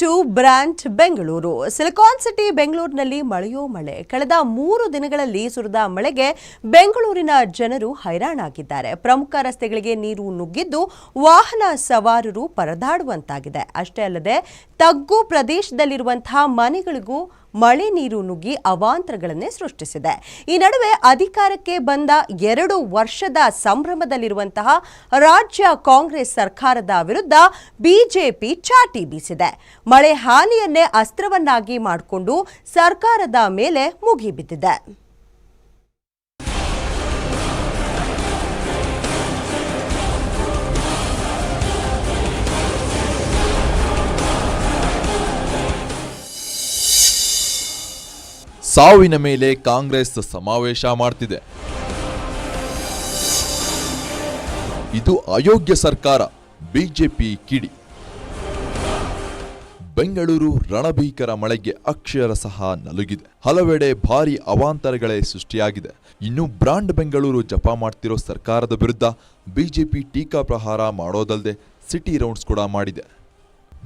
To brand Bengaluru. Silicon city ಬೆಂಗಳೂರಿನಲ್ಲಿ ಮಳೆಯೋ ಮಳೆ. ಕಳೆದ ಮೂರು ದಿನಗಳಲ್ಲಿ ಸುರಿದ ಮಳೆಗೆ ಬೆಂಗಳೂರಿನ ಜನರು ಹೈರಾಣಾಗಿದ್ದಾರೆ. ಪ್ರಮುಖ ರಸ್ತೆಗಳಿಗೆ ನೀರು ನುಗ್ಗಿದ್ದು ವಾಹನ ಸವಾರರು ಪರದಾಡುವಂತಾಗಿದೆ. ಅಷ್ಟೇ ಅಲ್ಲದೆ ತಗ್ಗು ಪ್ರದೇಶದಲ್ಲಿರುವಂತಹ ಮನೆಗಳಿಗೂ ಮಳೆ ನೀರು ನುಗ್ಗಿ ಅವಾಂತರಗಳನ್ನೇ ಸೃಷ್ಟಿಸಿದೆ. ಈ ನಡುವೆ ಅಧಿಕಾರಕ್ಕೆ ಬಂದ ಎರಡು ವರ್ಷದ ಸಂಭ್ರಮದಲ್ಲಿರುವಂತಹ ರಾಜ್ಯ ಕಾಂಗ್ರೆಸ್ ಸರ್ಕಾರದ ವಿರುದ್ಧ ಬಿಜೆಪಿ ಚಾಟಿ ಬೀಸಿದೆ. ಮಳೆ ಹಾನಿಯನ್ನೇ ಅಸ್ತ್ರವನ್ನಾಗಿ ಮಾಡಿಕೊಂಡು ಸರ್ಕಾರದ ಮೇಲೆ ಮುಗಿಬಿದ್ದಿದೆ. ಸಾವಿನ ಮೇಲೆ ಕಾಂಗ್ರೆಸ್ ಸಮಾವೇಶ ಮಾಡ್ತಿದೆ. ಇದು ಅಯೋಗ್ಯ ಸರ್ಕಾರ, ಬಿಜೆಪಿ ಕಿಡಿ. ಬೆಂಗಳೂರು ರಣಭೀಕರ ಮಳೆಗೆ ಅಕ್ಷರ ಸಹ ನಲುಗಿದೆ. ಹಲವೆಡೆ ಭಾರಿ ಅವಾಂತರಗಳೇ ಸೃಷ್ಟಿಯಾಗಿದೆ. ಇನ್ನು ಬ್ರಾಂಡ್ ಬೆಂಗಳೂರು ಜಪ ಮಾಡ್ತಿರೋ ಸರ್ಕಾರದ ವಿರುದ್ಧ ಬಿಜೆಪಿ ಟೀಕಾ ಪ್ರಹಾರ ಮಾಡೋದಲ್ಲದೆ ಸಿಟಿ ರೌಂಡ್ಸ್ ಕೂಡ ಮಾಡಿದೆ.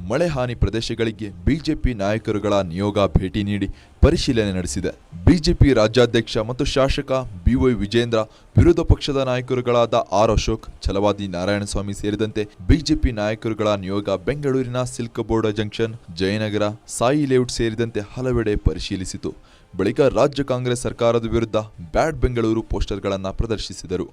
ಮಳೆ ಹಾನಿ ಪ್ರದೇಶಗಳಿಗೆ ಬಿಜೆಪಿ ನಾಯಕರುಗಳ ನಿಯೋಗ ಭೇಟಿ ನೀಡಿ ಪರಿಶೀಲನೆ ನಡೆಸಿದೆ. ಬಿಜೆಪಿ ರಾಜ್ಯಾಧ್ಯಕ್ಷ ಮತ್ತು ಶಾಸಕ ಬಿವೈ ವಿಜೇಂದ್ರ, ವಿರೋಧ ಪಕ್ಷದ ನಾಯಕರುಗಳಾದ ಆರ್ ಅಶೋಕ್, ಛಲವಾದಿ ನಾರಾಯಣಸ್ವಾಮಿ ಸೇರಿದಂತೆ ಬಿಜೆಪಿ ನಾಯಕರುಗಳ ನಿಯೋಗ ಬೆಂಗಳೂರಿನ silk board junction, Jayanagar, Sai layout ಸೇರಿದಂತೆ ಹಲವೆಡೆ ಪರಿಶೀಲಿಸಿತು. ಬಳಿಕ ರಾಜ್ಯ ಕಾಂಗ್ರೆಸ್ ಸರ್ಕಾರದ ವಿರುದ್ಧ ಬ್ಯಾಡ್ ಬೆಂಗಳೂರು ಪೋಸ್ಟರ್ಗಳನ್ನು ಪ್ರದರ್ಶಿಸಿದರು.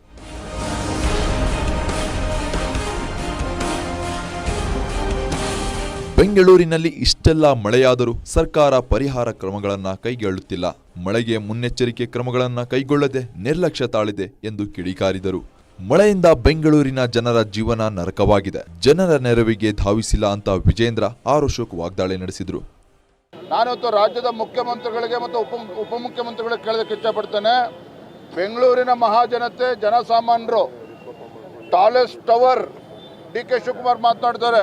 ಬೆಂಗಳೂರಿನಲ್ಲಿ ಇಷ್ಟೆಲ್ಲ ಮಳೆಯಾದರೂ ಸರ್ಕಾರ ಪರಿಹಾರ ಕ್ರಮಗಳನ್ನು ಕೈಗೊಳ್ಳುತ್ತಿಲ್ಲ. ಮಳೆಗೆ ಮುನ್ನೆಚ್ಚರಿಕೆ ಕ್ರಮಗಳನ್ನು ಕೈಗೊಳ್ಳದೆ ನಿರ್ಲಕ್ಷ್ಯ ತಾಳಿದೆ ಎಂದು ಕಿಡಿಕಾರಿದರು. ಮಳೆಯಿಂದ ಬೆಂಗಳೂರಿನ ಜನರ ಜೀವನ ನರಕವಾಗಿದೆ. ಜನರ ನೆರವಿಗೆ ಧಾವಿಸಿಲ್ಲ ಅಂತ ವಿಜೇಂದ್ರ ಆರೋಶೋಕ್ ವಾಗ್ದಾಳಿ ನಡೆಸಿದರು. ನಾನಿವತ್ತು ರಾಜ್ಯದ ಮುಖ್ಯಮಂತ್ರಿಗಳಿಗೆ ಮತ್ತು ಉಪ, ಉಪಮುಖ್ಯಮಂತ್ರಿಗಳಿಗೆ ಕೇಳೋದಕ್ಕೆ ಇಷ್ಟಪಡ್ತೇನೆ. ಬೆಂಗಳೂರಿನ ಮಹಾಜನತೆ ಜನಸಾಮಾನ್ಯರು tallest tower D K Shivakumar ಮಾತನಾಡ್ತಾರೆ.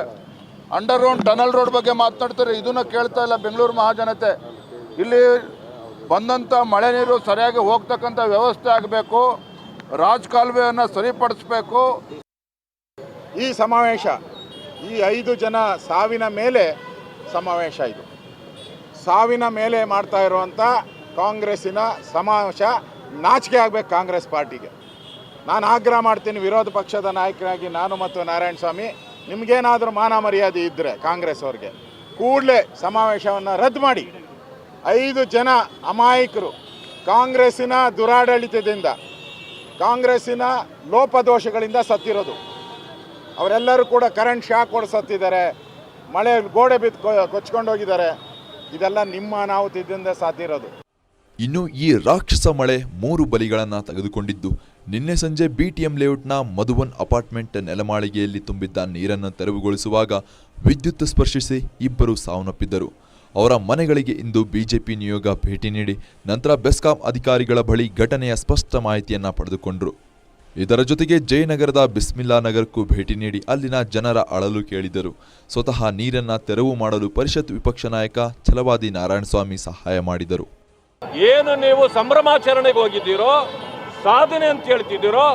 ಅಂಡರ್ ಗ್ರೌಂಡ್ ಟನಲ್ ರೋಡ್ ಬಗ್ಗೆ ಮಾತನಾಡ್ತಾರೆ ಇದನ್ನ ಕೇಳ್ತಾ ಇಲ್ಲ ಬೆಂಗಳೂರು ಮಹಾಜನತೆ. ಇಲ್ಲಿ ಬಂದಂಥ ಮಳೆ ನೀರು ಸರಿಯಾಗಿ ಹೋಗ್ತಕ್ಕಂಥ ವ್ಯವಸ್ಥೆ ಆಗಬೇಕು. ರಾಜ್ ಸರಿಪಡಿಸಬೇಕು. ಈ ಸಮಾವೇಶ, ಈ ಐದು ಜನ ಸಾವಿನ ಮೇಲೆ ಸಮಾವೇಶ ಇದು. ಸಾವಿನ ಮೇಲೆ ಮಾಡ್ತಾ ಇರುವಂಥ ಕಾಂಗ್ರೆಸ್ಸಿನ ಸಮಾವೇಶ ನಾಚಿಕೆ ಆಗಬೇಕು ಕಾಂಗ್ರೆಸ್ ಪಾರ್ಟಿಗೆ. ನಾನು ಆಗ್ರಹ ಮಾಡ್ತೀನಿ ವಿರೋಧ ಪಕ್ಷದ ನಾಯಕರಾಗಿ ನಾನು ಮತ್ತು ನಾರಾಯಣ ಸ್ವಾಮಿ ನಿಮಗೇನಾದರೂ ಮಾನ ಮರ್ಯಾದೆ ಇದ್ದರೆ ಕಾಂಗ್ರೆಸ್ ಅವ್ರಿಗೆ, ಕೂಡಲೇ ಸಮಾವೇಶವನ್ನು ರದ್ದು ಮಾಡಿ. ಐದು ಜನ ಅಮಾಯಕರು ಕಾಂಗ್ರೆಸ್ಸಿನ ದುರಾಡಳಿತದಿಂದ, ಕಾಂಗ್ರೆಸ್ಸಿನ ಲೋಪದೋಷಗಳಿಂದ ಸತ್ತಿರೋದು. ಅವರೆಲ್ಲರೂ ಕೂಡ ಕರೆಂಟ್ ಶಾಕ್ ಹೊಡೆ ಸತ್ತಿದ್ದಾರೆ, ಮಳೆ ಗೋಡೆ ಬಿದ್ದು ಕೊಚ್ಕೊಂಡು ಹೋಗಿದ್ದಾರೆ ಇದೆಲ್ಲ ನಿಮ್ಮ ಅನಾಹುತದಿಂದ ಸಾತಿರೋದು ಇನ್ನು ಈ ರಾಕ್ಷಸ ಮಳೆ ಮೂರು ಬಲಿಗಳನ್ನು ತೆಗೆದುಕೊಂಡಿದ್ದು. ನಿನ್ನೆ ಸಂಜೆ ಬಿಟಿಎಂ ಲೇಔಟ್ನ ಮಧುವನ್ ಅಪಾರ್ಟ್ಮೆಂಟ್ ನೆಲಮಾಳಿಗೆಯಲ್ಲಿ ತುಂಬಿದ್ದ ನೀರನ್ನು ತೆರವುಗೊಳಿಸುವಾಗ ವಿದ್ಯುತ್ ಸ್ಪರ್ಶಿಸಿ ಇಬ್ಬರು ಸಾವನ್ನಪ್ಪಿದ್ದರು. ಅವರ ಮನೆಗಳಿಗೆ ಇಂದು ಬಿಜೆಪಿ ನಿಯೋಗ ಭೇಟಿ ನೀಡಿ ನಂತರ ಬೆಸ್ಕಾಂ ಅಧಿಕಾರಿಗಳ ಬಳಿ ಘಟನೆಯ ಸ್ಪಷ್ಟ ಮಾಹಿತಿಯನ್ನು ಪಡೆದುಕೊಂಡರು. ಇದರ ಜೊತೆಗೆ ಜಯನಗರದ ಬಿಸ್ಮಿಲ್ಲಾ ನಗರಕ್ಕೂ ಭೇಟಿ ನೀಡಿ ಅಲ್ಲಿನ ಜನರ ಅಳಲು ಕೇಳಿದರು. ಸ್ವತಃ ನೀರನ್ನು ತೆರವು ಮಾಡಲು ಪರಿಷತ್ ವಿಪಕ್ಷ ನಾಯಕ ಛಲವಾದಿ ನಾರಾಯಣಸ್ವಾಮಿ ಸಹಾಯ ಮಾಡಿದರು. ಏನು ನೀವು ಸಂಭ್ರಮಾಚರಣೆಗೆ ಹೋಗಿದ್ದೀರೋ, ಸಾಧನೆ ಅಂತ ಹೇಳ್ತಿದ್ದೀರೋ,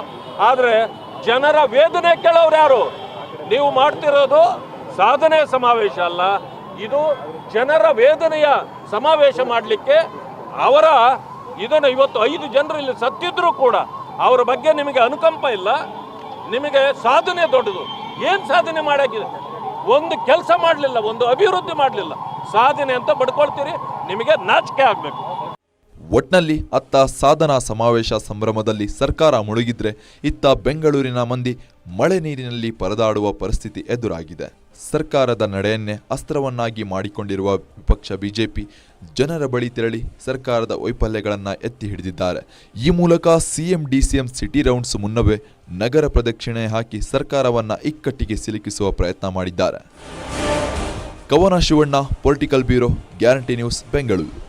ಆದರೆ ಜನರ ವೇದನೆ ಕೇಳೋರು ಯಾರು? ನೀವು ಮಾಡ್ತಿರೋದು ಸಾಧನೆ ಸಮಾವೇಶ ಅಲ್ಲ, ಇದು ಜನರ ವೇದನೆಯ ಸಮಾವೇಶ ಮಾಡಲಿಕ್ಕೆ ಅವರ ಇದನ್ನು ಇವತ್ತು ಐದು ಜನರು ಇಲ್ಲಿ ಸತ್ತಿದ್ರು ಕೂಡ ಅವರ ಬಗ್ಗೆ ನಿಮಗೆ ಅನುಕಂಪ ಇಲ್ಲ, ನಿಮಗೆ ಸಾಧನೆ ದೊಡ್ಡದು. ಏನು ಸಾಧನೆ ಮಾಡಾಕಿದೆ ಒಂದು ಕೆಲಸ ಮಾಡಲಿಲ್ಲ, ಒಂದು ಅಭಿವೃದ್ಧಿ ಮಾಡಲಿಲ್ಲ. ಸಾಧನೆ ಅಂತ ಬಡ್ಕೊಳ್ತೀರಿ ನಿಮಗೆ ನಾಚಿಕೆ ಆಗಬೇಕು. ಒಟ್ನಲ್ಲಿ ಅತ್ತ ಸಾಧನಾ ಸಮಾವೇಶ ಸಂಭ್ರಮದಲ್ಲಿ ಸರ್ಕಾರ ಮುಳುಗಿದ್ರೆ ಇತ್ತ ಬೆಂಗಳೂರಿನ ಮಂದಿ ಮಳೆ ನೀರಿನಲ್ಲಿ ಪರದಾಡುವ ಪರಿಸ್ಥಿತಿ ಎದುರಾಗಿದೆ. ಸರ್ಕಾರದ ನಡೆಯನ್ನೇ ಅಸ್ತ್ರವನ್ನಾಗಿ ಮಾಡಿಕೊಂಡಿರುವ ವಿಪಕ್ಷ ಬಿಜೆಪಿ ಜನರ ಬಳಿ ತೆರಳಿ ಸರ್ಕಾರದ ವೈಫಲ್ಯಗಳನ್ನು ಎತ್ತಿ ಹಿಡಿದಿದ್ದಾರೆ. ಈ ಮೂಲಕ ಸಿಎಂ, ಡಿಸಿಎಂ ಸಿಟಿ ರೌಂಡ್ಸ್ ಮುನ್ನವೇ ನಗರ ಪ್ರದಕ್ಷಿಣೆ ಹಾಕಿ ಸರ್ಕಾರವನ್ನು ಇಕ್ಕಟ್ಟಿಗೆ ಸಿಲುಕಿಸುವ ಪ್ರಯತ್ನ ಮಾಡಿದ್ದಾರೆ. Kavana Shivanna, political bureau, guarantee news, Bengaluru.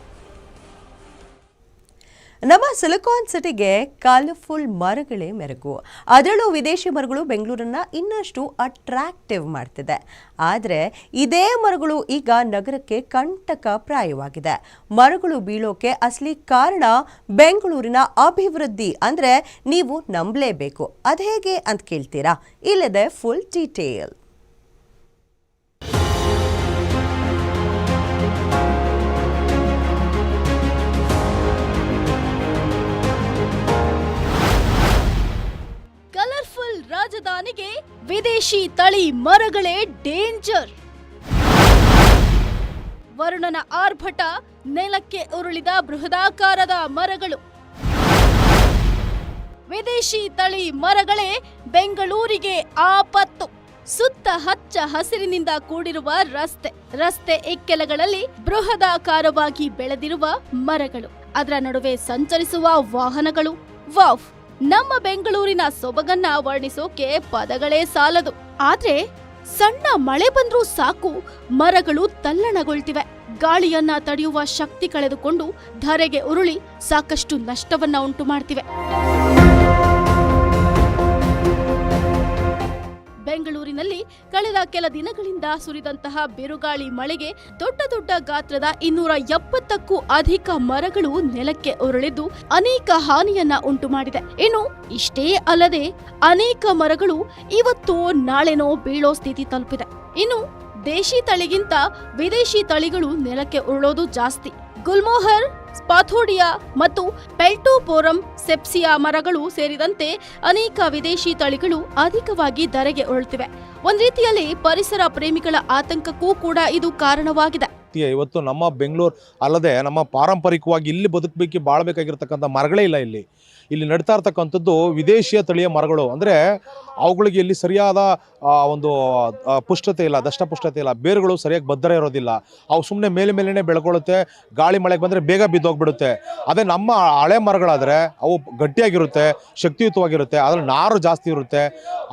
ನಮ್ಮ ಸಿಲಿಕಾನ್ ಸಿಟಿಗೆ ಕಲರ್ಫುಲ್ ಮರಗಳೇ ಮೆರುಗು. ಅದರಲ್ಲೂ ವಿದೇಶಿ ಮರಗಳು ಬೆಂಗಳೂರನ್ನ ಇನ್ನಷ್ಟು ಅಟ್ರಾಕ್ಟಿವ್ ಮಾಡ್ತಿದೆ. ಆದರೆ ಇದೇ ಮರಗಳು ಈಗ ನಗರಕ್ಕೆ ಕಂಟಕ ಪ್ರಾಯವಾಗಿದೆ. ಮರಗಳು ಬೀಳೋಕೆ ಅಸಲಿ ಕಾರಣ ಬೆಂಗಳೂರಿನ ಅಭಿವೃದ್ಧಿ ಅಂದರೆ ನೀವು ನಂಬಲೇಬೇಕು. ಅದೇಗೆ ಅಂತ ಕೇಳ್ತೀರಾ? ಇಲ್ಲದೆ ಫುಲ್ ಡೀಟೇಲ್ ರಾಜಧಾನಿಗೆ ವಿದೇಶಿ ತಳಿ ಮರಗಳೇ ಡೇಂಜರ್ ವರುಣನ ಆರ್ಭಟ ನೆಲಕ್ಕೆ ಉರುಳಿದ ಬೃಹದಾಕಾರದ ಮರಗಳು. ವಿದೇಶಿ ತಳಿ ಮರಗಳೇ ಬೆಂಗಳೂರಿಗೆ ಆಪತ್ತು. ಸುತ್ತ ಹಚ್ಚ ಹಸಿರಿನಿಂದ ಕೂಡಿರುವ ರಸ್ತೆ. ರಸ್ತೆ ಇಕ್ಕೆಲಗಳಲ್ಲಿ ಬೃಹದಾಕಾರವಾಗಿ ಬೆಳೆದಿರುವ ಮರಗಳು. ಅದರ ನಡುವೆ ಸಂಚರಿಸುವ ವಾಹನಗಳು. ವಾವ್ ನಮ್ಮ ಬೆಂಗಳೂರಿನ ಸೊಬಗನ್ನ ವರ್ಣಿಸೋಕೆ ಪದಗಳೇ ಸಾಲದು. ಆದ್ರೆ ಸಣ್ಣ ಮಳೆ ಬಂದ್ರೂ ಸಾಕು, ಮರಗಳು ತಲ್ಲಣಗೊಳ್ತಿವೆ. ಗಾಳಿಯನ್ನ ತಡೆಯುವ ಶಕ್ತಿ ಕಳೆದುಕೊಂಡು ಧರೆಗೆ ಉರುಳಿ ಸಾಕಷ್ಟು ನಷ್ಟವನ್ನ ಉಂಟು ಮಾಡ್ತಿವೆ ಬೆಂಗಳೂರಿನಲ್ಲಿ ಕಳೆದ ಕೆಲ ದಿನಗಳಿಂದ ಸುರಿದಂತಹ ಬಿರುಗಾಳಿ ಮಳೆಗೆ ದೊಡ್ಡ ದೊಡ್ಡ ಗಾತ್ರದ ಇನ್ನೂರ ಎಪ್ಪತ್ತಕ್ಕೂ ಅಧಿಕ ಮರಗಳು ನೆಲಕ್ಕೆ ಉರುಳಿದ್ದು ಅನೇಕ ಹಾನಿಯನ್ನ ಉಂಟು ಮಾಡಿದೆ. ಇನ್ನು ಇಷ್ಟೇ ಅಲ್ಲದೆ ಅನೇಕ ಮರಗಳು ಇವತ್ತು ನಾಳೆನೋ ಬೀಳೋ ಸ್ಥಿತಿ ತಲುಪಿದೆ. ಇನ್ನು ದೇಶಿ ತಳಿಗಿಂತ ವಿದೇಶಿ ತಳಿಗಳು ನೆಲಕ್ಕೆ ಉರುಳೋದು ಜಾಸ್ತಿ. ಗುಲ್ಮೋಹರ್ ಪಾಥೋಡಿಯಾ ಮತ್ತು ಪೆಲ್ಟೋಪೋರಂ ಸೆಪ್ಸಿಯಾ ಮರಗಳು ಸೇರಿದಂತೆ ಅನೇಕ ವಿದೇಶಿ ತಳಿಗಳು ಅಧಿಕವಾಗಿ ಧರೆಗೆ ಉರುಳುತ್ತಿವೆ ಒಂದ್ ರೀತಿಯಲ್ಲಿ ಪರಿಸರ ಪ್ರೇಮಿಗಳ ಆತಂಕಕ್ಕೂ ಕೂಡ ಇದು ಕಾರಣವಾಗಿದೆ. ಇವತ್ತು ನಮ್ಮ ಬೆಂಗಳೂರು ಅಲ್ಲದೆ ನಮ್ಮ ಪಾರಂಪರಿಕವಾಗಿ ಇಲ್ಲಿ ಬದುಕಬೇಕು, ಬಾಳ್ಬೇಕಾಗಿರ್ತಕ್ಕಂಥ ಮರಗಳೇ ಇಲ್ಲ ಇಲ್ಲಿ. ಇಲ್ಲಿ ನಡ್ತಾ ಇರ್ತಕ್ಕಂಥದ್ದು ವಿದೇಶಿಯ ತಳಿಯ ಮರಗಳು. ಅಂದರೆ ಅವುಗಳಿಗೆ ಇಲ್ಲಿ ಸರಿಯಾದ ಒಂದು ಪುಷ್ಟತೆ ಇಲ್ಲ ದಷ್ಟಪುಷ್ಟತೆ ಇಲ್ಲ, ಬೇರುಗಳು ಸರಿಯಾಗಿ ಭದ್ರ ಇರೋದಿಲ್ಲ. ಅವು ಸುಮ್ಮನೆ ಮೇಲೆ ಮೇಲೇ ಬೆಳ್ಕೊಳ್ಳುತ್ತೆ, ಗಾಳಿ ಮಳೆಗೆ ಬಂದರೆ ಬೇಗ ಬಿದ್ದೋಗ್ಬಿಡುತ್ತೆ. ಅದೇ ನಮ್ಮ ಹಳೆ ಮರಗಳಾದರೆ ಅವು ಗಟ್ಟಿಯಾಗಿರುತ್ತೆ, ಶಕ್ತಿಯುತವಾಗಿರುತ್ತೆ ಅದರಲ್ಲಿ ನಾರು ಜಾಸ್ತಿ ಇರುತ್ತೆ.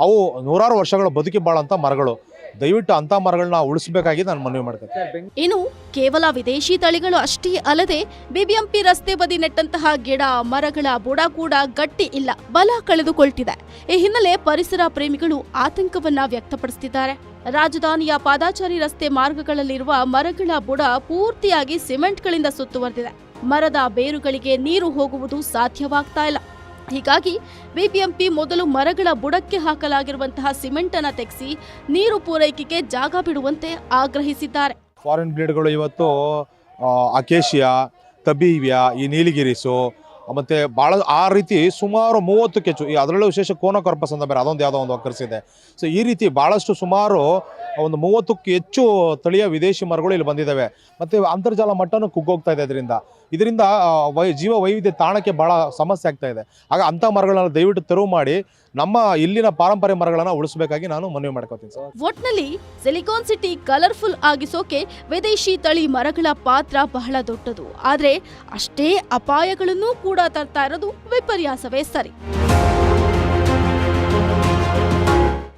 ಅವು ನೂರಾರು ವರ್ಷಗಳ ಬದುಕಿ ಬಾಳಂಥ ಮರಗಳು. ದಯವಿಟ್ಟು ಅಂತ ಮರಗಳನ್ನ ಉಳಿಸಬೇಕಾಗಿ ನಾನು ಮನವಿ ಮಾಡ್ತೇನೆ. ಇನ್ನು ಕೇವಲ ವಿದೇಶಿ ತಳಿಗಳು ಅಷ್ಟೇ ಅಲ್ಲದೆ ಬಿಬಿಎಂಪಿ ರಸ್ತೆ ಬದಿ ನೆಟ್ಟಂತಹ ಗಿಡ, ಮರಗಳ ಬುಡ ಕೂಡ ಗಟ್ಟಿ ಇಲ್ಲ, ಬಲ ಕಳೆದುಕೊಳ್ತಿದೆ. ಈ ಹಿನ್ನೆಲೆ ಪರಿಸರ ಪ್ರೇಮಿಗಳು ಆತಂಕವನ್ನ ವ್ಯಕ್ತಪಡಿಸುತ್ತಿದ್ದಾರೆ ರಾಜಧಾನಿಯ ಪಾದಾಚಾರಿ ರಸ್ತೆ ಮಾರ್ಗಗಳಲ್ಲಿರುವ ಮರಗಳ ಬುಡ ಪೂರ್ತಿಯಾಗಿ ಸಿಮೆಂಟ್ಗಳಿಂದ ಸುತ್ತುವರೆದಿದೆ. ಮರದ ಬೇರುಗಳಿಗೆ ನೀರು ಹೋಗುವುದು ಸಾಧ್ಯವಾಗ್ತಾ ಇಲ್ಲ. ಹೀಗಾಗಿ ಬಿಬಿಎಂಪಿ ಮೊದಲು ಮರಗಳ ಬುಡಕ್ಕೆ ಹಾಕಲಾಗಿರುವಂತಹ ಸಿಮೆಂಟ್ ಅನ್ನು ತೆಗೆಸಿ ನೀರು ಪೂರೈಕೆಗೆ ಜಾಗ ಬಿಡುವಂತೆ ಆಗ್ರಹಿಸಿದ್ದಾರೆ. ಫಾರಿನ್ ಬ್ರೀಡ್ಗಳು ಇವತ್ತು ಅಕೇಶಿಯಾ, ತಬೀವ್ಯ, ಈ ನೀಲಿಗಿರಿಸು, ಮತ್ತು ಭಾಳ ಆ ರೀತಿ ಸುಮಾರು ಮೂವತ್ತು ಕೆಚ್ಚು ಈ ಅದರಲ್ಲೂ ವಿಶೇಷ ಕೋನ ಕಾರ್ಪಸ್ ಅಂತ ಬೇರೆ ಅದೊಂದು ಯಾವುದೋ ಒಂದು ಒಕ್ಕರಿಸಿದೆ ಸೊ ಈ ರೀತಿ ಭಾಳಷ್ಟು ಸುಮಾರು, ಒಂದು ಮೂವತ್ತಕ್ಕೂ ಹೆಚ್ಚು ತಳಿಯ ವಿದೇಶಿ ಮರಗಳು ಇಲ್ಲಿ ಬಂದಿದ್ದಾವೆ. ಮತ್ತು ಅಂತರ್ಜಾಲ ಮಟ್ಟನೂ ಕುಗ್ಗೋಗ್ತಾ ಇದೆ ಇದರಿಂದ. ಇದರಿಂದ ವೈ ಜೀವ ವೈವಿಧ್ಯ ತಾಣಕ್ಕೆ ಭಾಳ ಸಮಸ್ಯೆ ಆಗ್ತಾ ಇದೆ. ಆಗ ಅಂಥ ಮರಗಳನ್ನು ದಯವಿಟ್ಟು ತೆರವು ಮಾಡಿ, ನಮ್ಮ ಇಲ್ಲಿನ ಪಾರಂಪರ್ಯ ಮರಗಳನ್ನು ಉಳಿಸಬೇಕಾಗಿ ನಾನು ಮನವಿ ಮಾಡ್ಕೋತೀನಿ ಸರ್. ಒಟ್ನಲ್ಲಿ ಸಿಲಿಕಾನ್ ಸಿಟಿ ಕಲರ್ಫುಲ್ ಆಗಿಸೋಕೆ ವಿದೇಶಿ ತಳಿ ಮರಗಳ ಪಾತ್ರ ಬಹಳ ದೊಡ್ಡದು. ಆದ್ರೆ ಅಷ್ಟೇ ಅಪಾಯಗಳನ್ನು ಕೂಡ ತರ್ತಾ ಇರೋದು ವಿಪರ್ಯಾಸವೇ ಸರಿ.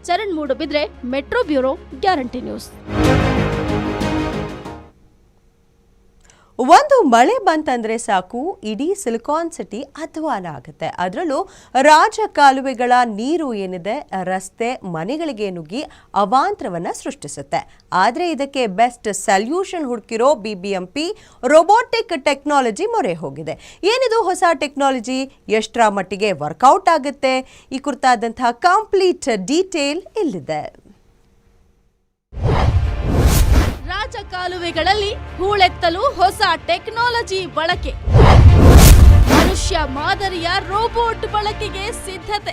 Charan Moodbidri metro bureau guarantee news. ಒಂದು ಮಳೆ ಬಂತಂದ್ರೆ ಸಾಕು, ಇಡೀ ಸಿಲಿಕಾನ್ ಸಿಟಿ ಅಧ್ವಾನ ಆಗುತ್ತೆ. ಅದರಲ್ಲೂ ರಾಜ ಕಾಲುವೆಗಳ ನೀರು ಏನಿದೆ, ರಸ್ತೆ, ಮನೆಗಳಿಗೆ ನುಗ್ಗಿ ಅವಾಂತರವನ್ನ ಸೃಷ್ಟಿಸುತ್ತೆ. ಆದರೆ ಇದಕ್ಕೆ best solution ಹುಡುಕಿರೋ B B M P robotic technology ಮೊರೆ ಹೋಗಿದೆ. ಏನಿದು ಹೊಸ ಟೆಕ್ನಾಲಜಿ ಎಷ್ಟರ ಮಟ್ಟಿಗೆ ವರ್ಕೌಟ್ ಆಗುತ್ತೆ? ಈ ಕುರಿತಾದಂತಹ ಕಂಪ್ಲೀಟ್ ಡೀಟೇಲ್ ಇಲ್ಲಿದೆ. ರಾಜಕಾಲುವೆಗಳಲ್ಲಿ ಹೂಳೆತ್ತಲು ಹೊಸ ಟೆಕ್ನಾಲಜಿ ಬಳಕೆ. ಮನುಷ್ಯ ಮಾದರಿಯ ರೋಬೋಟ್ ಬಳಕೆಗೆ ಸಿದ್ಧತೆ.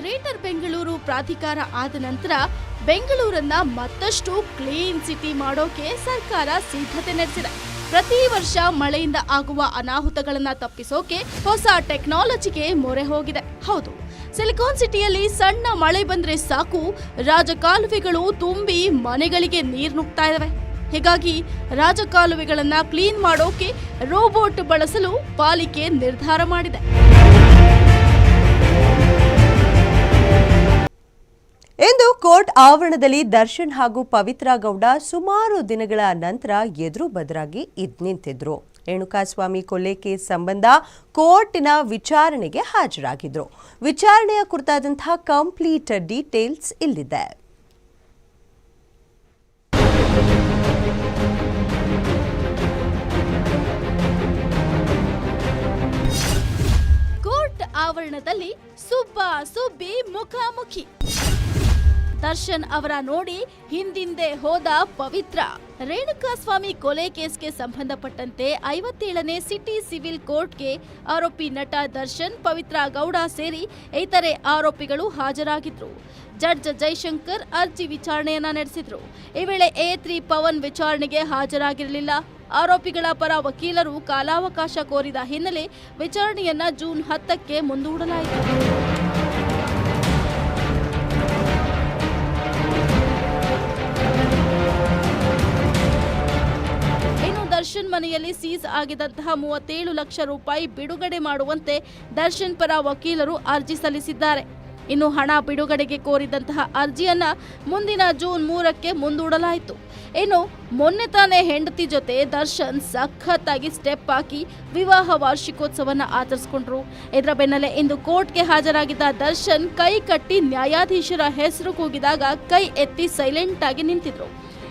ಗ್ರೇಟರ್ ಬೆಂಗಳೂರು ಪ್ರಾಧಿಕಾರ ಆದ ನಂತರ ಬೆಂಗಳೂರನ್ನ ಮತ್ತಷ್ಟು ಕ್ಲೀನ್ ಸಿಟಿ ಮಾಡೋಕೆ ಸರ್ಕಾರ ಸಿದ್ಧತೆ ನಡೆಸಿದೆ. ಪ್ರತಿ ವರ್ಷ ಮಳೆಯಿಂದ ಆಗುವ ಅನಾಹುತಗಳನ್ನ ತಪ್ಪಿಸೋಕೆ ಹೊಸ ಟೆಕ್ನಾಲಜಿಗೆ ಮೊರೆ ಹೋಗಿದೆ. ಹೌದು. ಸಿಲಿಕಾನ್ ಸಿಟಿಯಲ್ಲಿ ಸಣ್ಣ ಮಳೆ ಬಂದ್ರೆ ಸಾಕು. ರಾಜಕಾಲುವೆಗಳು ತುಂಬಿ ಮನೆಗಳಿಗೆ ನೀರು ನುಗ್ತಾ ಇದಾವೆ. ಹೀಗಾಗಿ ರಾಜಕಾಲುವೆಗಳನ್ನ ಕ್ಲೀನ್ ಮಾಡೋಕೆ ರೋಬೋಟ್ ಬಳಸಲು ಪಾಲಿಕೆ ನಿರ್ಧಾರ ಮಾಡಿದೆ. ಇಂದು ಕೋರ್ಟ್ ಆವರಣದಲ್ಲಿ ದರ್ಶನ್ ಹಾಗೂ ಪವಿತ್ರ ಗೌಡ ಸುಮಾರು ದಿನಗಳ ನಂತರ ಎದುರು ಬದರಾಗಿ ಇದ್ ನಿಂತಿದ್ರು. ರೇಣುಕಾಸ್ವಾಮಿ ಕೊಲೆ ಕೇಸ್ ಸಂಬಂಧ ಕೋರ್ಟಿನ ವಿಚಾರಣೆಗೆ ಹಾಜರಾಗಿದ್ದರು ವಿಚಾರಣೆಯ ಕುರಿತಾದಂತಹ ಕಂಪ್ಲೀಟ್ ಡೀಟೇಲ್ಸ್ ಇಲ್ಲಿದೆ. ಕೋರ್ಟ್ ಆವರಣದಲ್ಲಿ ಸುಬ್ಬ ಸುಬ್ಬಿ ಮುಖಾಮುಖಿ. ದರ್ಶನ್ ಅವರ ನೋಡಿ ಹಿಂದಿಂದೆ ಹೋದ ಪವಿತ್ರ. ರೇಣುಕಾಸ್ವಾಮಿ ಕೊಲೆ ಕೇಸ್ಗೆ ಸಂಬಂಧಪಟ್ಟಂತೆ ಐವತ್ತೇಳನೇ ಸಿಟಿ ಸಿವಿಲ್ ಕೋರ್ಟ್ಗೆ ಆರೋಪಿ ನಟ ದರ್ಶನ್, ಪವಿತ್ರ ಗೌಡ ಸೇರಿ ಇತರೆ ಆರೋಪಿಗಳು ಹಾಜರಾಗಿದ್ರು. ಜಡ್ಜ್ ಜೈಶಂಕರ್ ಅರ್ಜಿ ವಿಚಾರಣೆಯನ್ನ ನಡೆಸಿದ್ರು. ಈ ವೇಳೆ ಎ ತ್ರೀ ಪವನ್ ವಿಚಾರಣೆಗೆ ಹಾಜರಾಗಿರಲಿಲ್ಲ. ಆರೋಪಿಗಳ ಪರ ವಕೀಲರು ಕಾಲಾವಕಾಶ ಕೋರಿದ ಹಿನ್ನೆಲೆ ವಿಚಾರಣೆಯನ್ನ ಜೂನ್ ಹತ್ತಕ್ಕೆ ಮುಂದೂಡಲಾಯಿತು. ದರ್ಶನ್ ಮನೆಯಲ್ಲಿ ಸೀಸ್ ಆಗಿದ್ದಂತಹ ಮೂವತ್ತೇಳು ಲಕ್ಷ ರೂಪಾಯಿ ಬಿಡುಗಡೆ ಮಾಡುವಂತೆ ದರ್ಶನ್ ಪರ ವಕೀಲರು ಅರ್ಜಿ ಸಲ್ಲಿಸಿದ್ದಾರೆ. ಇನ್ನು ಹಣ ಬಿಡುಗಡೆಗೆ ಕೋರಿದಂತಹ ಅರ್ಜಿಯನ್ನ ಮುಂದಿನ ಜೂನ್ ಮೂರಕ್ಕೆ ಮುಂದೂಡಲಾಯಿತು. ಇನ್ನು ಮೊನ್ನೆ ತಾನೇ ಹೆಂಡತಿ ಜೊತೆ ದರ್ಶನ್ ಸಖತ್ತಾಗಿ ಸ್ಟೆಪ್ ಹಾಕಿ ವಿವಾಹ ವಾರ್ಷಿಕೋತ್ಸವನ ಆಚರಿಸಿಕೊಂಡ್ರು. ಇದರ ಬೆನ್ನಲ್ಲೇ ಇಂದು ಕೋರ್ಟ್ಗೆ ಹಾಜರಾಗಿದ್ದ ದರ್ಶನ್ ಕೈ ಕಟ್ಟಿ ನ್ಯಾಯಾಧೀಶರ ಹೆಸರು ಕೂಗಿದಾಗ ಕೈ ಎತ್ತಿ ಸೈಲೆಂಟ್ ಆಗಿ ನಿಂತಿದ್ರು.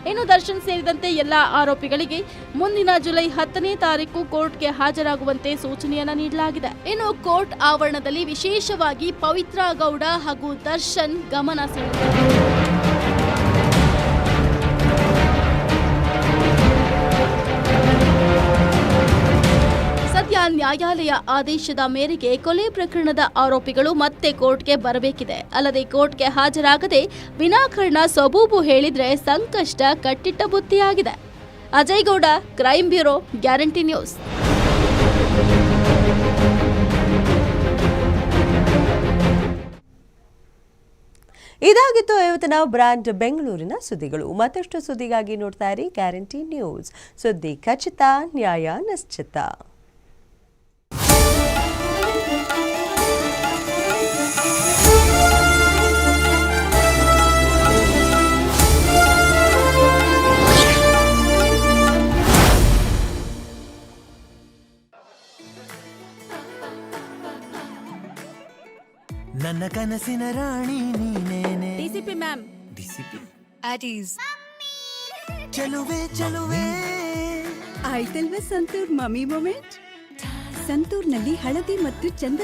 ಇನ್ನು ದರ್ಶನ್ ಸೇರಿದಂತೆ ಎಲ್ಲಾ ಆರೋಪಿಗಳಿಗೆ ಮುಂದಿನ ಜುಲೈ ಹತ್ತನೇ ತಾರೀಕು ಕೋರ್ಟ್ಗೆ ಹಾಜರಾಗುವಂತೆ ಸೂಚನೆಯನ್ನ ನೀಡಲಾಗಿದೆ. ಇನ್ನು ಕೋರ್ಟ್ ಆವರಣದಲ್ಲಿ ವಿಶೇಷವಾಗಿ ಪವಿತ್ರ ಗೌಡ ಹಾಗೂ ದರ್ಶನ್ ಗಮನ ಸೆಳೆದರು ನ್ಯಾಯಾಲಯ ಆದೇಶದ ಮೇರೆಗೆ ಕೊಲೆ ಪ್ರಕರಣದ ಆರೋಪಿಗಳು ಮತ್ತೆ ಕೋರ್ಟ್ಗೆ ಬರಬೇಕಿದೆ. ಅಲ್ಲದೆ ಕೋರ್ಟ್ಗೆ ಹಾಜರಾಗದೆ ವಿನಾಕಾರಣ ಸಬೂಬು ಹೇಳಿದ್ರೆ ಸಂಕಷ್ಟ ಕಟ್ಟಿಟ್ಟ ಬುತ್ತಿಯಾಗಿದೆ Ajay Gowda crime bureau guarantee news ಇದಾಗಿತ್ತು ಇವತ್ತಿನ ಬ್ರ್ಯಾಂಡ್ ಬೆಂಗಳೂರಿನ ಸುದ್ದಿಗಳು. ಮತ್ತಷ್ಟು ಸುದ್ದಿಗಾಗಿ ನೋಡ್ತಾ ಇರಿ ಗ್ಯಾರಂಟಿ ನ್ಯೂಸ್ ಸುದ್ದಿ ಖಚಿತ, ನ್ಯಾಯ ನಿಶ್ಚಿತ. ನನ್ನ ಕನಸಿನ ರಾಣಿ ನೀನೇನೆ? ಡಿಸಿಪಿ ಮ್ಯಾಮ್ ಡಿಸಿಪಿ ಅಟೀಸ್ ಈಸ್ ಚಲುವೆ ಚಲುವೆ. ಆಯ್ತಲ್ವ ಸಂತೂರ್ ಮಮ್ಮಿ ಮೊಮೆಂಟ್ ಸಂತೂರ್ನಲ್ಲಿ ಹಳದಿ ಮತ್ತು ಚಂದದ